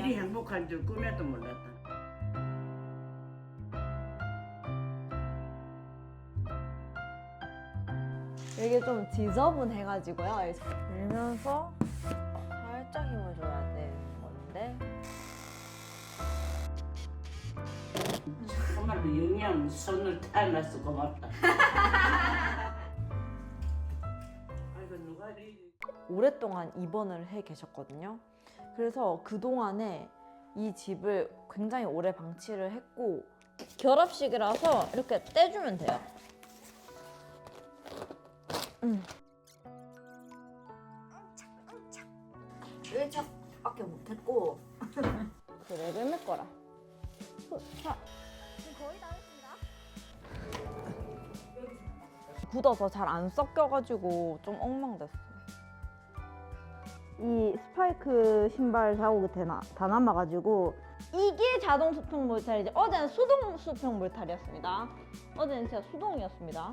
이리 행복한 줄 꿈에도 몰랐다. 이게 좀 지저분해가지고요. 밀면서 살짝 힘을 줘야 되는 건데. 정말로 영양 손을 타놨어 고맙다. 아이고 누가 이 오랫동안 입원을 해 계셨거든요. 그래서 그동안에 이 집을 굉장히 오래 방치를 했고 결합식이라서 이렇게 떼주면 돼요. 음. 1차밖에 못했고 그 레벨몇 거라. 자. 거의 다 했습니다. 굳어서 잘 안 섞여가지고 좀 엉망됐어. 이 스파이크 신발 자국이 다, 다 남아가지고 이게 자동 수평 몰탈이지. 어제는 수동 수평 몰탈이었습니다. 어제는 진짜 수동이었습니다.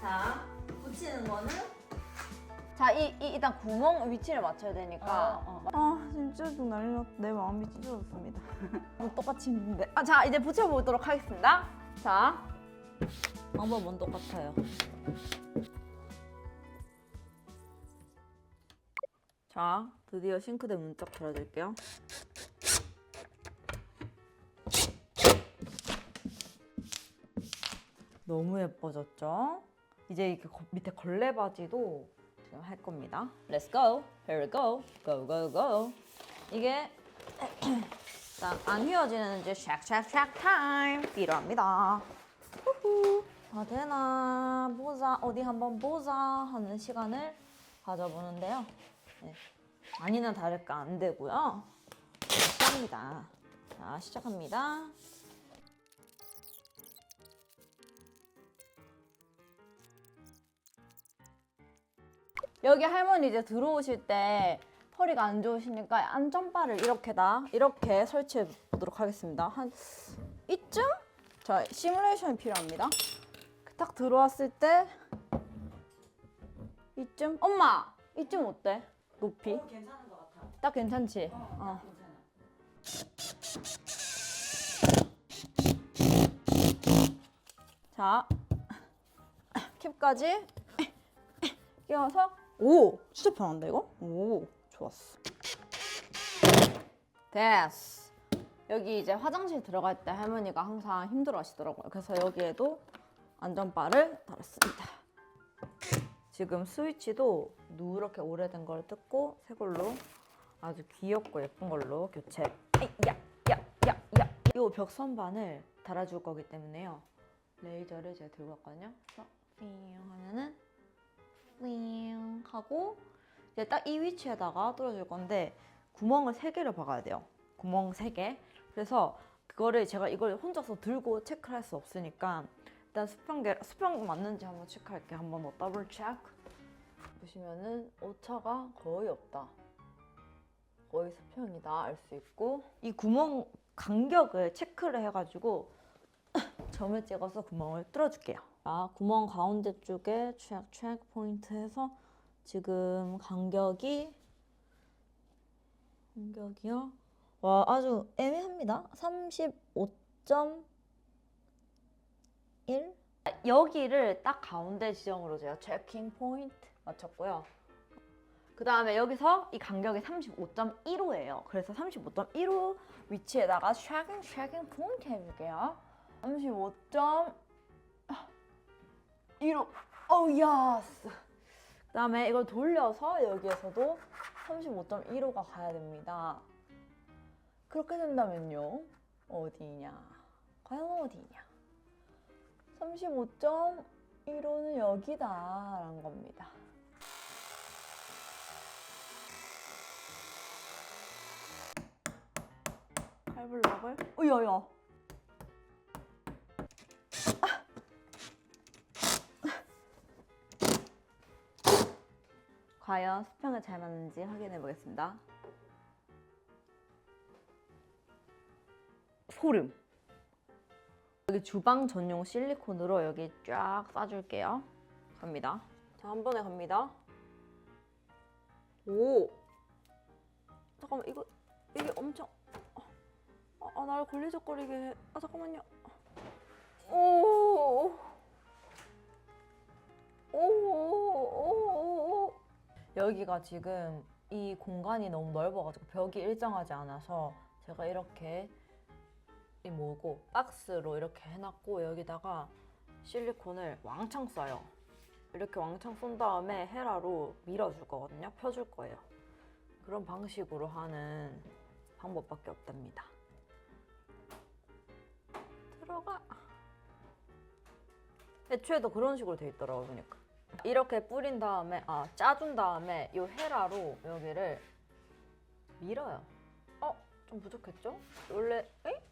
자 붙이는 거는? 자 이, 이 일단 구멍 위치를 맞춰야 되니까. 아 진짜 좀 난리 났다 내 마음이 찢어졌습니다. 뭐 똑같이 힘든데. 아, 자 이제 붙여보도록 하겠습니다. 자 방법은 똑같아요. 자, 드디어 싱크대 문짝 들어줄게요. 너무 예뻐졌죠? 이제 이렇게 거- 밑에 걸레 바지도 지금 할 겁니다. Let's go. Here we go. Go go go. 이게 안 휘어지는 이제 샥샥샥 타임 필요합니다. 다 되나 보자 어디 한번 보자 하는 시간을 가져보는데요. 네. 아니나 다를까 안 되고요. 시작합니다. 자 시작합니다. 여기 할머니 이제 들어오실 때 허리가 안 좋으시니까 안전바를 이렇게다 이렇게 설치해 보도록 하겠습니다. 한 이쯤? 자, 시뮬레이션이 필요합니다. 딱 들어왔을 때 이쯤? 엄마! 이쯤 어때? 높이? 괜찮은 것 같아. 딱 괜찮지? 어. 자, 캡까지 끼워서 오! 진짜 편한데 이거? 오, 좋았어. 됐어. 여기 이제 화장실 들어갈 때 할머니가 항상 힘들어 하시더라고요. 그래서 여기에도 안전바를 달았습니다. 지금 스위치도 누렇게 오래된 걸 뜯고 새 걸로 아주 귀엽고 예쁜 걸로 교체. 야, 야, 야, 야. 이 벽선반을 달아줄 거기 때문에요. 레이저를 제가 들고 왔거든요. 그래서 삥 하면은 삥 하고 이제 딱 이 위치에다가 뚫어줄 건데 구멍을 세 개를 박아야 돼요. 구멍 세 개. 그래서 그거를 제가 이걸 혼자서 들고 체크를 할 수 없으니까 일단 수평계 수평 맞는지 한번 체크할게요. 한번 더 더블 체크. 보시면은 오차가 거의 없다. 거의 수평이다 알 수 있고 이 구멍 간격을 체크를 해가지고 점을 찍어서 구멍을 뚫어줄게요. 자, 구멍 가운데 쪽에 체크 체크 포인트 해서 지금 간격이 간격이요? 와 아주 애매합니다. 35.1 여기를 딱 가운데 지점으로 제가 체킹 포인트 맞췄고요. 그 다음에 여기서 이 간격이 35.15예요. 그래서 35.15 위치에다가 쉐깅 쉐깅 포인트 해줄게요. 35.15 오 야스 그 다음에 이걸 돌려서 여기에서도 35.15가 가야 됩니다. 그렇게 된다면요. 어디냐? 과연 어디냐? 35.15는 여기다 라는 겁니다. 칼블럭을 어여여 과연 수평을 잘 맞는지 확인해 보겠습니다. 소름. 여기 주방 전용 실리콘으로 여기 쫙 싸줄게요. 갑니다. 자, 한 번에 갑니다. 오. 잠깐만 이거 이게 엄청 아, 아 나를 걸리적거리게 해. 아 잠깐만요. 오. 여기가 지금 이 공간이 너무 넓어가지고 벽이 일정하지 않아서 제가 이렇게 이 뭐고 박스로 이렇게 해놨고 여기다가 실리콘을 왕창 쏴요. 이렇게 왕창 쏜 다음에 헤라로 밀어줄 거거든요. 펴줄 거예요. 그런 방식으로 하는 방법밖에 없답니다. 들어가. 애초에도 그런 식으로 돼 있더라고요, 보니까. 이렇게 뿌린 다음에, 아, 짜준 다음에 이 헤라로 여기를 밀어요. 어? 좀 부족했죠? 원래, 에이?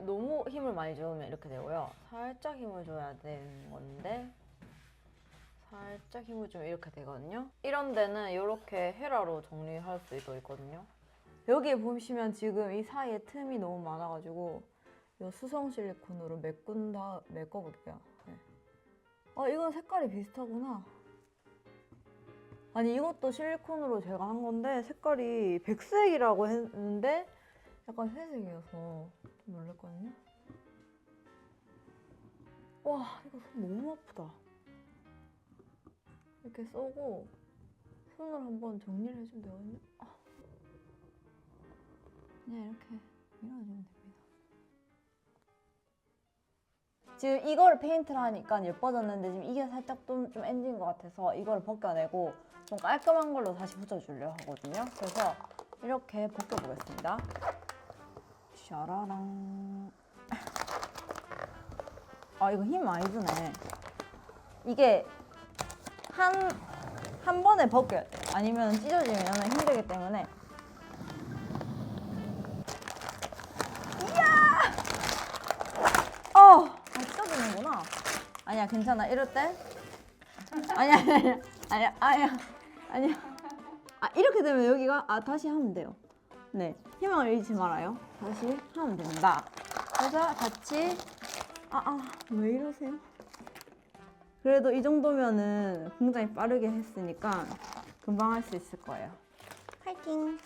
너무 힘을 많이 주면 이렇게 되고요. 살짝 힘을 줘야 되는 건데 살짝 힘을 주면 이렇게 되거든요. 이런 데는 이렇게 헤라로 정리할 수도 있거든요. 여기 보시면 지금 이 사이에 틈이 너무 많아가지고 이 수성 실리콘으로 메꾼 다 메꿔볼게요. 네. 아 이건 색깔이 비슷하구나. 아니 이것도 실리콘으로 제가 한 건데 색깔이 백색이라고 했는데 약간 회색이어서 좀 놀랐거든요. 와 이거 손 너무 아프다. 이렇게 쏘고 손을 한번 정리를 해주면 되거든요. 아. 그냥 이렇게 밀어주면 됩니다. 지금 이걸 페인트를 하니까 예뻐졌는데 지금 이게 살짝 좀, 좀 엔진 것 같아서 이걸 벗겨내고 좀 깔끔한 걸로 다시 붙여주려 하거든요. 그래서 이렇게 벗겨보겠습니다. 샤라랑. 아 이거 힘 많이 드네. 이게 한, 한 번에 벗겨야 돼. 아니면 찢어지면 힘들기 때문에. 이야! 어! 아, 찢어지는구나. 아니야, 괜찮아. 이럴 때. 아니야, 아니야, 아니야, 아니야, 아니야. 아, 이렇게 되면 여기가, 아, 다시 하면 돼요. 네. 희망을 잃지 말아요. 다시 하면 됩니다. 그래서 같이, 아, 아, 왜 이러세요? 그래도 이 정도면은 굉장히 빠르게 했으니까 금방 할 수 있을 거예요. 파이팅!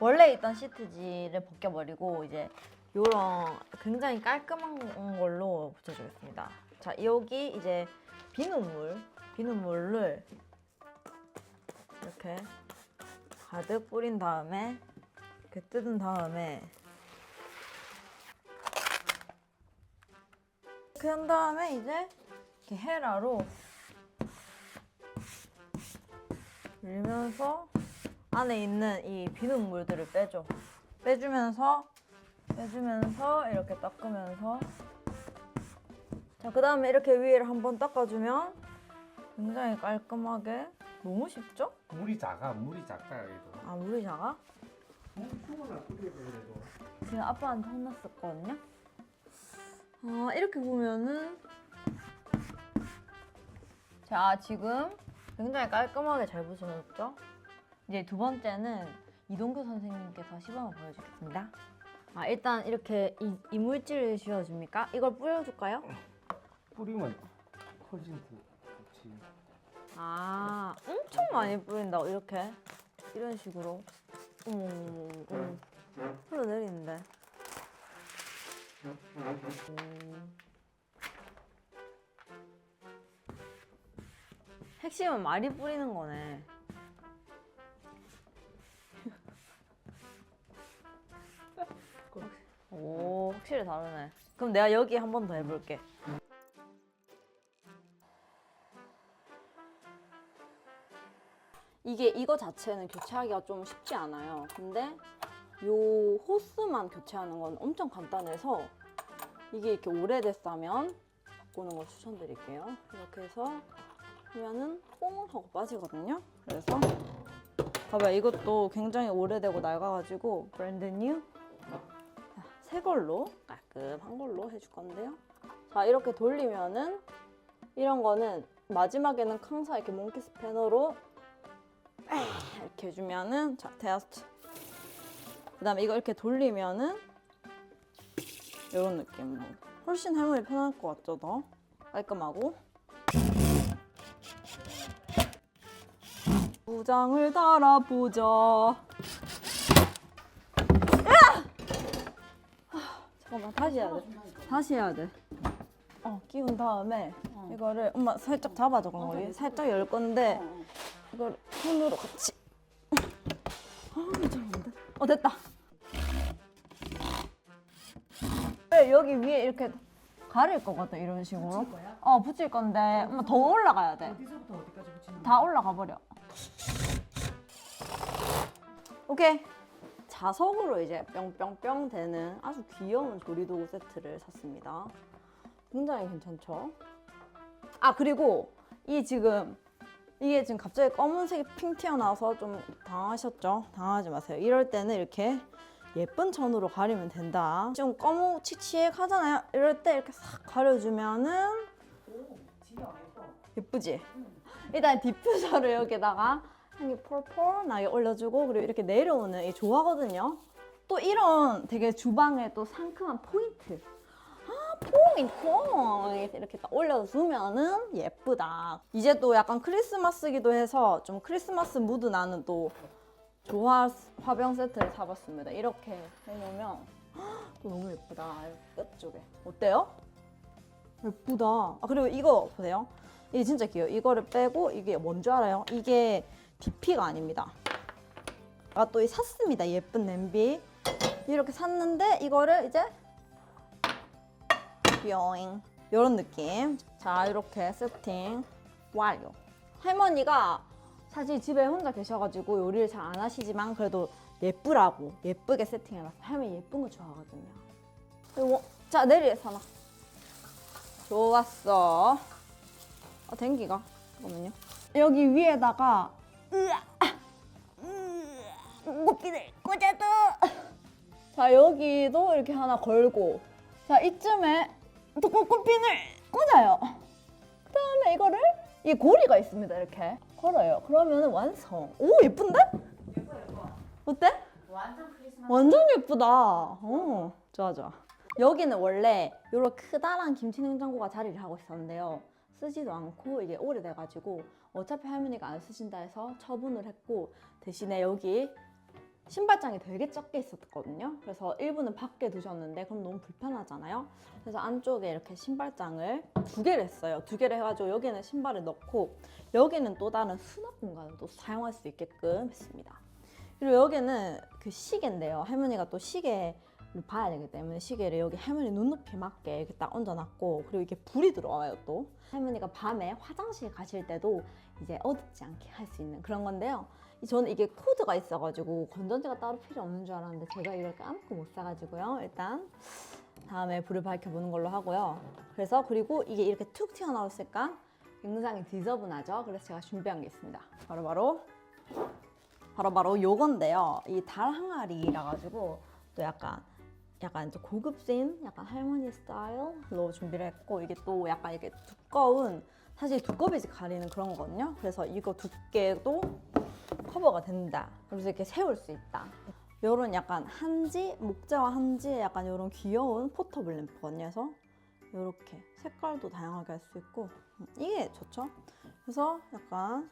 원래 있던 시트지를 벗겨버리고 이제 요런 굉장히 깔끔한 걸로 붙여주겠습니다. 자, 여기 이제 비눗물, 비눗물을 이렇게 가득 뿌린 다음에 이렇게 뜯은 다음에 이렇게 한 다음에 이제 이렇게 헤라로 밀면서 안에 있는 이 비눗 물들을 빼줘. 빼주면서 빼주면서 이렇게 닦으면서 자, 그 다음에 이렇게 위를 한번 닦아주면 굉장히 깔끔하게 너무 쉽죠? 물이 작아 물이 작다 그래도 아, 물이 작아? 그래도 지금 아빠한테 혼났었거든요. 아, 이렇게 보면은 자, 지금 굉장히 깔끔하게 잘 붙여놨죠? 이제 두 번째는 이동규 선생님께서 시범을 보여주겠습니다. 아, 일단 이렇게 이, 이물질을 씌워줍니까? 이걸 뿌려줄까요? 뿌리면 커진지 좋지 아, 엄청 많이 뿌린다. 이렇게 이런 식으로. 어머, 어머, 어머. 흘러 내리는데. 음. 핵심은 많이 뿌리는 거네. 오, 확실히 다르네. 그럼 내가 여기 한 번 더 해볼게. 이게 이거 자체는 교체하기가 좀 쉽지 않아요. 근데 요 호스만 교체하는 건 엄청 간단해서 이게 이렇게 오래됐다면 바꾸는 걸 추천드릴게요. 이렇게 해서 하면은 뽕 하고 빠지거든요. 그래서 봐봐 이것도 굉장히 오래되고 낡아가지고 브랜드 뉴 자, 새 걸로 깔끔한 걸로 해줄 건데요. 자 이렇게 돌리면은 이런 거는 마지막에는 항상 이렇게 몽키 스패너로 이렇게 해주면은 자 테스트. 그다음에 이거 이렇게 돌리면은 이런 느낌으로 훨씬 할머니 편할 것 같죠 더? 깔끔하고. 오 부장을 달아보자. 잠깐만 다시 해야 돼. 다시 해야 돼. 어 끼운 다음에 이거를 엄마 살짝 잡아줘 그럼 살짝 열 건데 이걸 손으로 같이. 아 잘안돼. 어 됐다. 왜 여기 위에 이렇게 가릴 거거든 이런 식으로. 어 붙일 건데 엄마 더 올라가야 돼. 어디서부터 어디까지 붙이는 다 올라가 버려. 오케이. 자석으로 이제 뿅뿅뿅 되는 아주 귀여운 조리도구 세트를 샀습니다. 굉장히 괜찮죠? 아 그리고 이 지금 이게 지금 갑자기 검은색이 핑 튀어나와서 좀 당하셨죠? 당하지 마세요. 이럴 때는 이렇게 예쁜 천으로 가리면 된다. 좀 검은치치하잖아요. 이럴 때 이렇게 싹 가려주면은 예쁘지? 일단 디퓨저를 여기다가 향이 폴폴 나게 올려주고 그리고 이렇게 내려오는 이 좋아하거든요. 또 이런 되게 주방에 또 상큼한 포인트. 아 포인트 이렇게 딱 올려주면은 예쁘다. 이제 또 약간 크리스마스기도 해서 좀 크리스마스 무드 나는 또 조화 화병 세트를 사봤습니다. 이렇게 해놓으면 또 너무 예쁘다. 끝 쪽에 어때요? 예쁘다. 아 그리고 이거 보세요. 이게 진짜 귀여워. 이거를 빼고 이게 뭔지 알아요? 이게 DP가 아닙니다. 아또이 샀습니다. 예쁜 냄비. 이렇게 샀는데 이거를 이제 뿅 이런 느낌. 자 이렇게 세팅 완료. 할머니가 사실 집에 혼자 계셔가지고 요리를 잘 안 하시지만 그래도 예쁘라고 예쁘게 세팅해놨어. 할머니 예쁜 거 좋아하거든요. 그리고 자 내리에 사놔. 좋았어. 아, 댕기가. 잠깐만요. 여기 위에다가 으아, 꽃피를 꽂아도. 자 여기도 이렇게 하나 걸고. 자 이쯤에 또 꽃- 꽃핀을 꽂아요. 그다음에 이거를 이 고리가 있습니다. 이렇게 걸어요. 그러면 완성. 오 예쁜데? 어때? 완전 크리스마스. 완전 예쁘다. 어, 좋아 좋아. 여기는 원래 이런 크다란 김치 냉장고가 자리를 하고 있었는데요. 쓰지도 않고 이게 오래돼가지고 어차피 할머니가 안 쓰신다 해서 처분을 했고 대신에 여기 신발장이 되게 적게 있었거든요. 그래서 일부는 밖에 두셨는데 그럼 너무 불편하잖아요. 그래서 안쪽에 이렇게 신발장을 두 개를 했어요. 두 개를 해가지고 여기는 신발을 넣고 여기는 또 다른 수납 공간을 또 사용할 수 있게끔 했습니다. 그리고 여기는 그 시계인데요. 할머니가 또 시계를 봐야 되기 때문에 시계를 여기 할머니 눈높이 맞게 이렇게 딱 얹어놨고 그리고 이게 불이 들어와요 또. 할머니가 밤에 화장실 가실 때도 이제 어둡지 않게 할 수 있는 그런 건데요. 이- 저는 이게 코드가 있어가지고 건전지가 따로 필요 없는 줄 알았는데 제가 이걸 까먹고 못 사가지고요. 일단 다음에 불을 밝혀보는 걸로 하고요. 그래서 그리고 이게 이렇게 툭 튀어나왔을까 굉장히 디저분하죠. 그래서 제가 준비한 게 있습니다. 바로 바로 바로 바로 요건데요. 이 달 항아리라 가지고 또 약간 약간 좀 고급진 약간 할머니 스타일로 준비를 했고 이게 또 약간 이렇게 두꺼운 사실 두꺼비지 가리는 그런 거거든요. 그래서 이거 두께도 커버가 된다. 그래서 이렇게 세울 수 있다. 요런 약간 한지 목재와 한지의 약간 요런 귀여운 포터블 램프거든요. 그래서 요렇게 색깔도 다양하게 할 수 있고 음, 이게 좋죠. 그래서 약간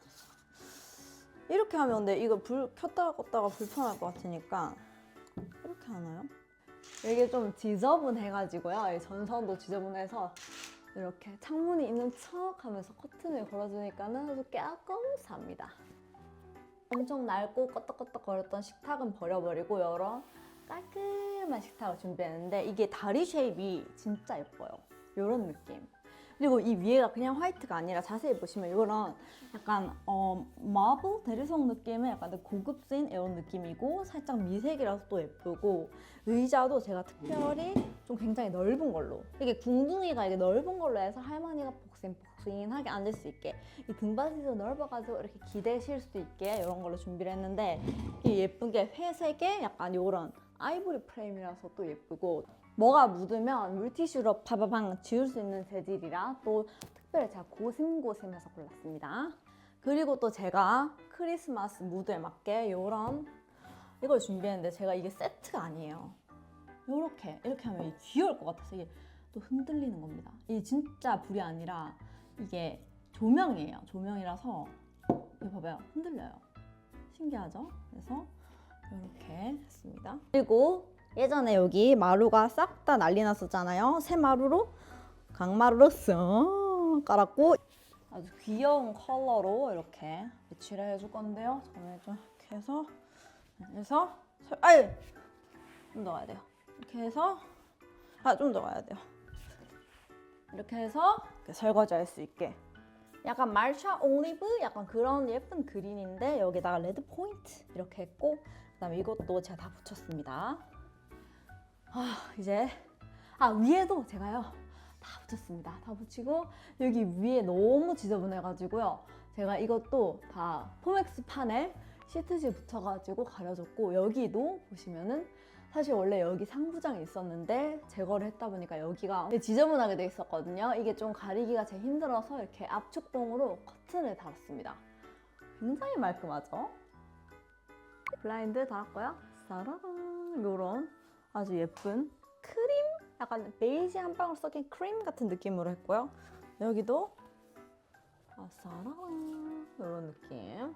이렇게 하면 근데 이거 불 켰다가 껐다가 불편할 것 같으니까 이렇게 하나요? 이게 좀 지저분해가지고요. 이 전선도 지저분해서 이렇게 창문이 있는 척 하면서 커튼을 걸어주니까는 아주 깨끗합니다. 엄청 낡고 껐덕껐덕 거렸던 식탁은 버려버리고 이런 깔끔한 식탁을 준비했는데 이게 다리 쉐입이 진짜 예뻐요. 이런 느낌. 그리고 이 위에가 그냥 화이트가 아니라 자세히 보시면 이런 약간 어 마블 대리석 느낌의 약간 고급진 이런 느낌이고 살짝 미색이라서 또 예쁘고 의자도 제가 특별히 좀 굉장히 넓은 걸로 이게 궁둥이가 이게 넓은 걸로 해서 할머니가 복신복신하게 앉을 수 있게 이 등받이도 넓어가지고 이렇게 기대실 수 있게 이런 걸로 준비를 했는데 이 예쁜 게 회색에 약간 이런 아이보리 프레임이라서 또 예쁘고 뭐가 묻으면 물티슈로 파바방 지울 수 있는 재질이라 또 특별히 제가 고심고심해서 골랐습니다. 그리고 또 제가 크리스마스 무드에 맞게 이런 이걸 준비했는데 제가 이게 세트가 아니에요. 이렇게 이렇게 하면 귀여울 것 같아서 이게 또 흔들리는 겁니다. 이게 진짜 불이 아니라 이게 조명이에요. 조명이라서 이거 봐봐요. 흔들려요. 신기하죠? 그래서 이렇게 했습니다. 그리고 예전에 여기 마루가 싹 다 난리 났었잖아요. 새 마루로 강마루로 쓱 깔았고 아주 귀여운 컬러로 이렇게 배치를 해줄 건데요. 저는 좀 이렇게 해서 해서 설- 아유 좀더 가야 돼요. 이렇게 해서 아 좀 더 가야 돼요. 이렇게 해서 이렇게 설거지할 수 있게 약간 말샤 올리브 약간 그런 예쁜 그린인데 여기다가 레드 포인트 이렇게 했고 그다음에 이것도 제가 다 붙였습니다. 아 이제 아 위에도 제가요 다 붙였습니다. 다 붙이고 여기 위에 너무 지저분해가지고요. 제가 이것도 다 포맥스 판에 시트지 붙여가지고 가려줬고 여기도 보시면은 사실 원래 여기 상부장이 있었는데 제거를 했다 보니까 여기가 지저분하게 돼 있었거든요. 이게 좀 가리기가 제일 힘들어서 이렇게 압축봉으로 커튼을 달았습니다. 굉장히 말끔하죠? 블라인드 달았고요. 사라란 이런 아주 예쁜 크림 약간 베이지 한 방울 섞인 크림 같은 느낌으로 했고요. 여기도 아싸라란 이런 느낌.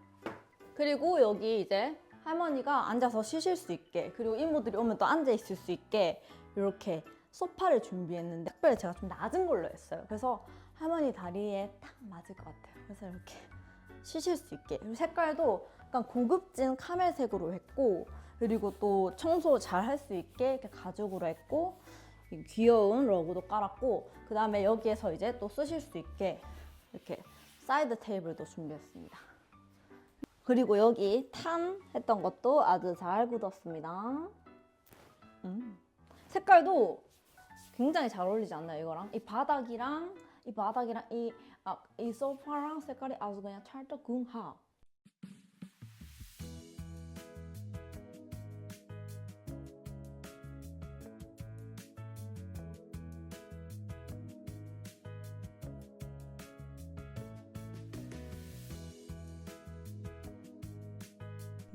그리고 여기 이제 할머니가 앉아서 쉬실 수 있게 그리고 이모들이 오면 또 앉아 있을 수 있게 이렇게 소파를 준비했는데 특별히 제가 좀 낮은 걸로 했어요. 그래서 할머니 다리에 딱 맞을 것 같아요. 그래서 이렇게 쉬실 수 있게 그리고 색깔도 약간 고급진 카멜색으로 했고 그리고 또 청소 잘 할 수 있게 이렇게 가죽으로 했고 이 귀여운 러그도 깔았고 그 다음에 여기에서 이제 또 쓰실 수 있게 이렇게 사이드 테이블도 준비했습니다. 그리고 여기 탄 했던 것도 아주 잘 굳었습니다. 음. 색깔도 굉장히 잘 어울리지 않나요, 이거랑? 이 바닥이랑 이 바닥이랑 이, 아, 이 소파랑 색깔이 아주 그냥 찰떡궁합.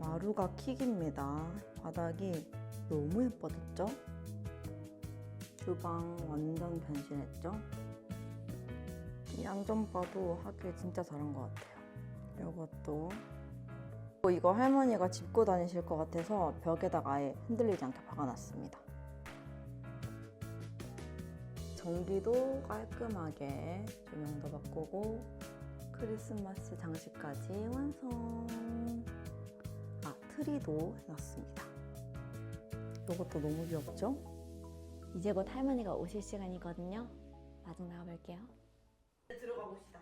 마루가 킥입니다. 바닥이 너무 예뻐졌죠? 주방 완전 변신했죠? 이 안전바도 하길 진짜 잘한 것 같아요. 이것도 또 이거 할머니가 짚고 다니실 것 같아서 벽에다가 아예 흔들리지 않게 박아놨습니다. 전기도 깔끔하게 조명도 바꾸고 크리스마스 장식까지 완성. 아 트리도 해놨습니다. 이것도 너무 귀엽죠? 이제 곧 할머니가 오실 시간이거든요. 마중 나가볼게요. 들어가 봅시다.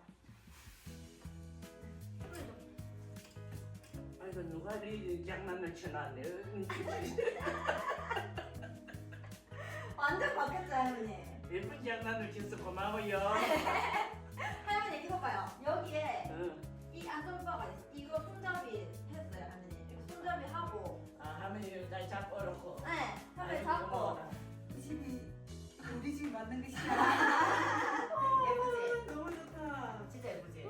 아이고 누가 이 장난을 쳐놨네. 완전 바뀌었죠 할머니? 예쁜 장난을 쳐서 고마워요. 할머니 이거 봐요. 아 하면 날 잡고 오르고. 네 할머니 잡고 이 집이 우리 집 맞는 것이야. 예쁘지? 너무 좋다. 진짜 예쁘지?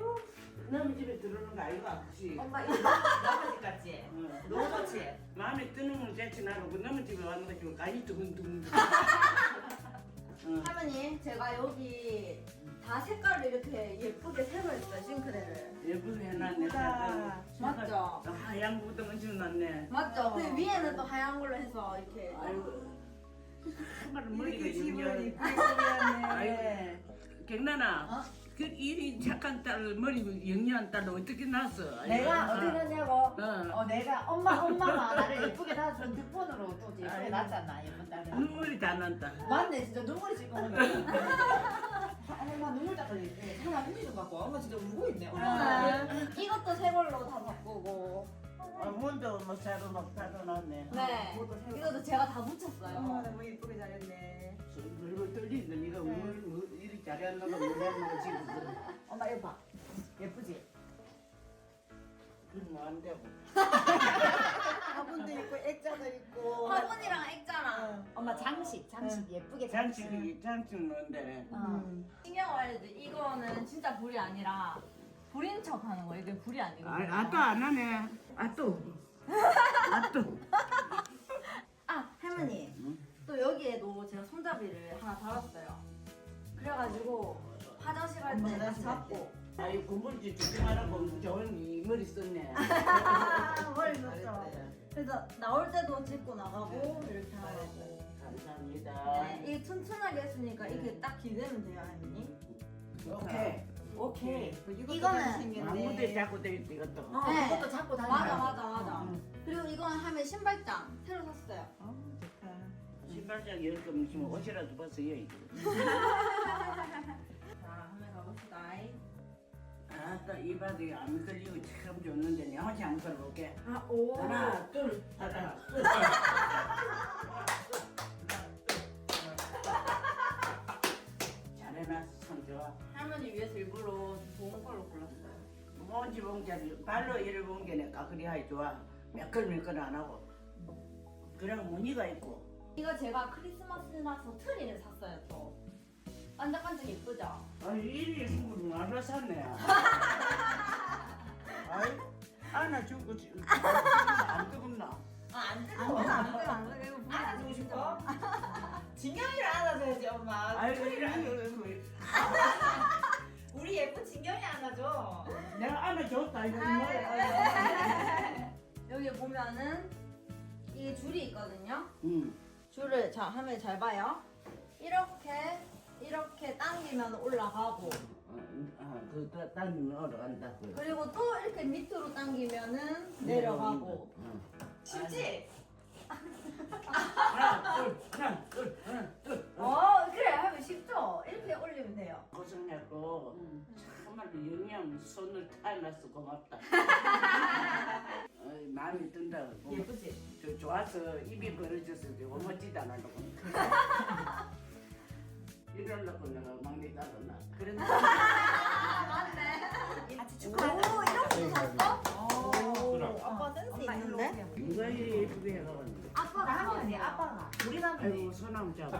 너희 집에 들어오는 거 아이가 혹시? 엄마 이거 나머지 집 같지? 응. 너무 좋지? 마음에 드는 건 대체 나고 너희 집에 왔는 거 지금 간이 두근두근. 응. 할머니 제가 여기 다 색깔을 이렇게 예쁘게 했어요 싱크대를. 예쁘게 해놨네. 예쁘다. 맞죠? 아, 하얀 구덩이 지어놨네. 맞죠? 그 위에는 또 하얀 걸로 해서 이렇게 아이고. 정말 머리가 이렇게 집을 영리하네. 이쁘게 꾸몄네. 아이고. 경란아. 어? 그 일이 착한 딸, 머리 영리한 딸 어떻게 낳았어? 아이고. 내가 아. 어디 갔냐고? 어. 어 내가 엄마 엄마가 나를 예쁘게 다 핸드폰으로 또 예쁘게 아이고. 났잖아 예쁜 딸을. 눈물이 다 난다. 맞네 진짜 눈물이 지금 오네. 엄마 눈물 닦으니 하나 힘이 좀 갖고 엄마 진짜 울고 있네. 엄마. 이것도 새 걸로 다 바꾸고 아, 문도 뭐 새로 막 닫아놨네. 네 그것도 새로 이것도 제가 다 붙였어요. 엄마 너무 예쁘게 잘했네. 그리고 떨리는데 네가 뭘, 뭐 이리 잘했는가 못했는가 지금 그래. 엄마 이거 봐. 예쁘지? 그러면 안 되고. 화분도 있고 액자도 있고. 화분이랑 액자랑 엄마 장식 장식 예쁘게 장식이 장식 넣는데 음. 신경 알려줘. 이거는 진짜 불이 아니라 불인 척 하는 거예요. 이게 불이 아니거든요. 아, 아또 안 하네. 아또. 아또. 아 할머니 또 여기에도 제가 손잡이를 하나 달았어요. 그래가지고 화장실 갈때딱 잡고 아이 건물지 주지 말라고 좋은 이 머리 썼네. 머리 썼죠. 잘했어요. 그래서 나올 때도 짚고 나가고 이렇게 하고. 감사합니다. 네, 이게 튼튼하게 했으니까 이렇게 딱 기대면 돼요, 할머니. 오케이. 오케이. 이거는 아무데 잡고 돼 있어 이것도. 어, 네. 그것도 잡고 다니. 맞아, 맞아, 맞아. 그리고 이건 하면 신발장 새로 샀어요. 어, 좋다. 신발장 열 거면 있으면 옷이라도 벗어요 이거. 자, 한번 가봅시다. 아따 이 바닥에 안 걸리고 참 좋는데 내가 혼자 한번 걸어볼게. 아, 오. 하나 둘 하나 둘. 잘해놨어 참 좋아. 할머니 위해서 일부러 좋은 걸로 골랐어요. 뭔지 봉자를 발로 일을 본게 내가 그리 하이 좋아. 매끌매끌 안 하고. 그냥 무늬가 있고. 이거 제가 크리스마스라서 트리를 샀어요, 또. 반짝반짝 예쁘죠? 아니 일이 친구를 나눠 샀네. 아이 하나 주고 지- 안 뜨겁나? 아, 안 뜨거워. 안 뜨거워, 안 뜨거워. 이거 보면 안아주고 싶어? 진경이를 안아줘야지 엄마. 아이고 이래 우리 예쁜 진경이 안아줘. 내가 안아줬다 이거 아, 뭐야? 여기 보면은 이 줄이 있거든요. 응. 줄을 자 하면 잘 봐요. 이렇게 이렇게 당기면 올라가고 아그 땅이 올라간다. 그. 그리고 또 이렇게 밑으로 당기면은 내려가고 쉽지? 하나 둘 하나 둘 하나 둘. 어 그래 하면 쉽죠? 이렇게 올리면 돼요. 고생했고 정말로 영양 손을 타놨어 고맙다. 어이, 마음이 든다. 예쁘지? 저 좋아서 입이 벌어져서 이거 멋지다 나려 고. 이러려고 내가 막내 따졌나. 그런데 같이 오 축하해. 이렇게 샀어? 오, 아빠 센스 있는데? 누가 이리 예쁘게 해가는데. 아빠가 남편이 샀어. 아빠가 우리 아이고 남편이 소나무 잡아.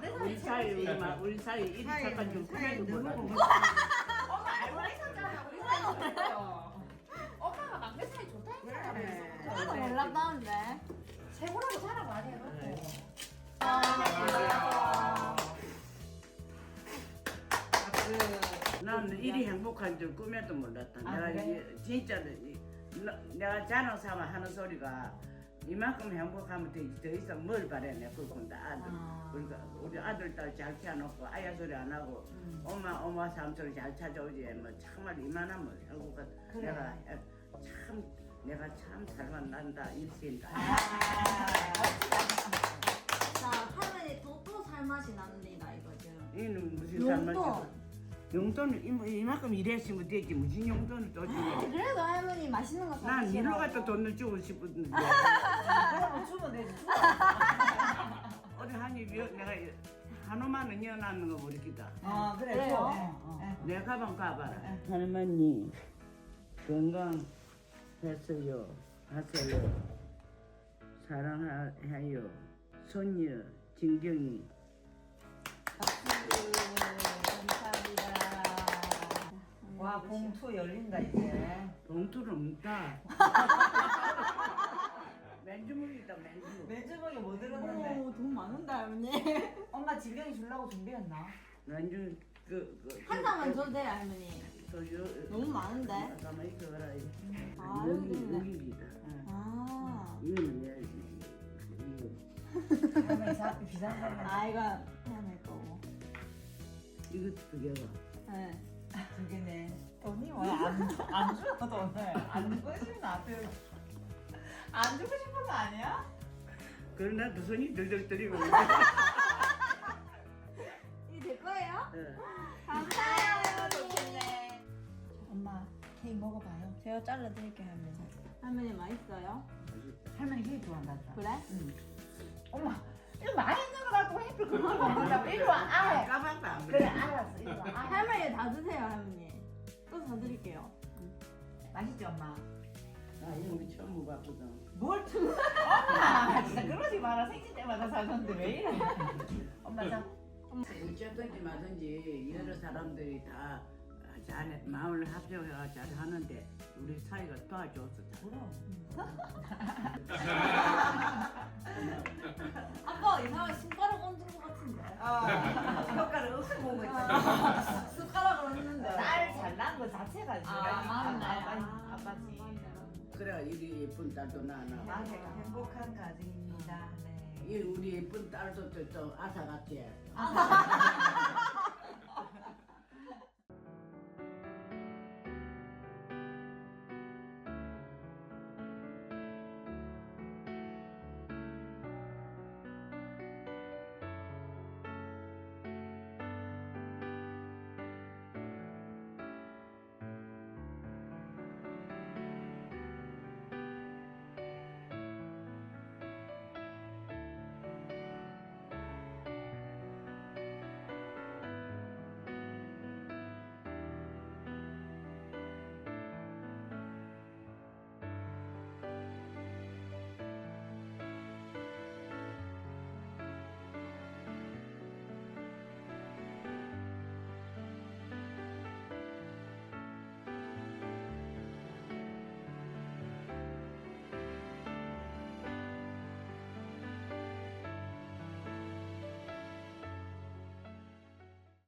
아빠 우리 사이 우리 사이 이리 잠깐 좀 꾸며도 몰라. 엄마 알고 있었잖아 우리 사이 어땠어? 엄마가 막내 사이 좋다 했잖아 하나도 몰랐다는데. 최고라고 자랑 많이 해놓고 나는 이리 행복한 줄 꿈에도 몰랐다. 아, 내가 그래? 나- 내가 자랑 삼아 하는 소리가 이만큼 행복하면 되지 더 이상 뭘 바래 내 그건다 아들. 아. 우리가 우리 아들 딸 잘 키워놓고 아야 소리 안 하고 음. 엄마 엄마 삼소리 잘 찾아오지 뭐 정말 이만하면 행복한 그래. 내가 해- 참 내가 참 잘 만난다 일신다. 아, 자 할머니 또또 살맛이 납니다 이거 지금. 이는 무슨 용돈. 용돈을 이마- 이만큼 일했으면 되지 무슨 용돈을 또 주냐. 그래도 할머니 맛있는 거 난 사주시라고. 일로 갖다 돈을 주고 싶었는데 그러면 주면 되지 어디 한입 내가 한우만 원 이어놨는 거 모르겠다. 아 그래 그래요? 줘. 어, 어. 내 가방 가봐라. 할머니 건강했어요. 하세요. 사랑해요. 손녀 진경이. 감사합니다 와 봉투 열린다 이제 봉투를 묻다. 맨주먹이다 맨주. 맨주먹에 뭐 들었는데 오 돈 많은데 할머니. 엄마 진경이 주려고 준비했나? 맨주 그, 그, 한 장만 줘도 돼요 할머니. 그, 요, 너무 많은데. 가만히 있어라. 아, 여기. 여기입니다. 아. 이거는 할머니 자꾸 비싼 사람 아 이거 해야 될 거고. 이거 두 개가. 네. 그게네 돈이 뭐안안 줘 돈을 안 주고 싶은 앞에 안 주고 싶은 거 아니야? 그러나 두 손이 들들 떨리고. 이게 될 거예요? 예. 감사해요 좋겠네 엄마 케이크 먹어봐요 제가 잘라드릴게요 할머니. 할머니 맛있어요? 할머니 케이크 좋아한다 그래? 엄마 이거 많이 갖고 해피 그렇게 먹는다고 이리 와 아, 까방도 안 그래 그래. 알았어 이리 와 아, 할머니 다 드세요 할머니. 또 사드릴게요. 맛있지 엄마? 아 이런 거 처음 먹어봤거든. 뭘 주? 엄마 진짜 그러지 마라 생신 때마다 사줬는데 왜 이래 엄마 자 어쨌든지 마든지 여러 사람들이 다 잘, 마음을 합쳐서 잘 하는데 우리 사이가 도와줬어. 그럼. 아빠 이상하게 손가락 얹은 것 같은데. 효과를 없애 보고 있잖아. 숟가락을 얹는데. 딸 잘난 거 자체가 지금 아, 맞네. 아빠, 아빠지. 그래 이리 예쁜 딸도 낳나. 마세가 행복한 가정입니다. 네. 이 우리 예쁜 딸도 또, 또 아사 같지. 아,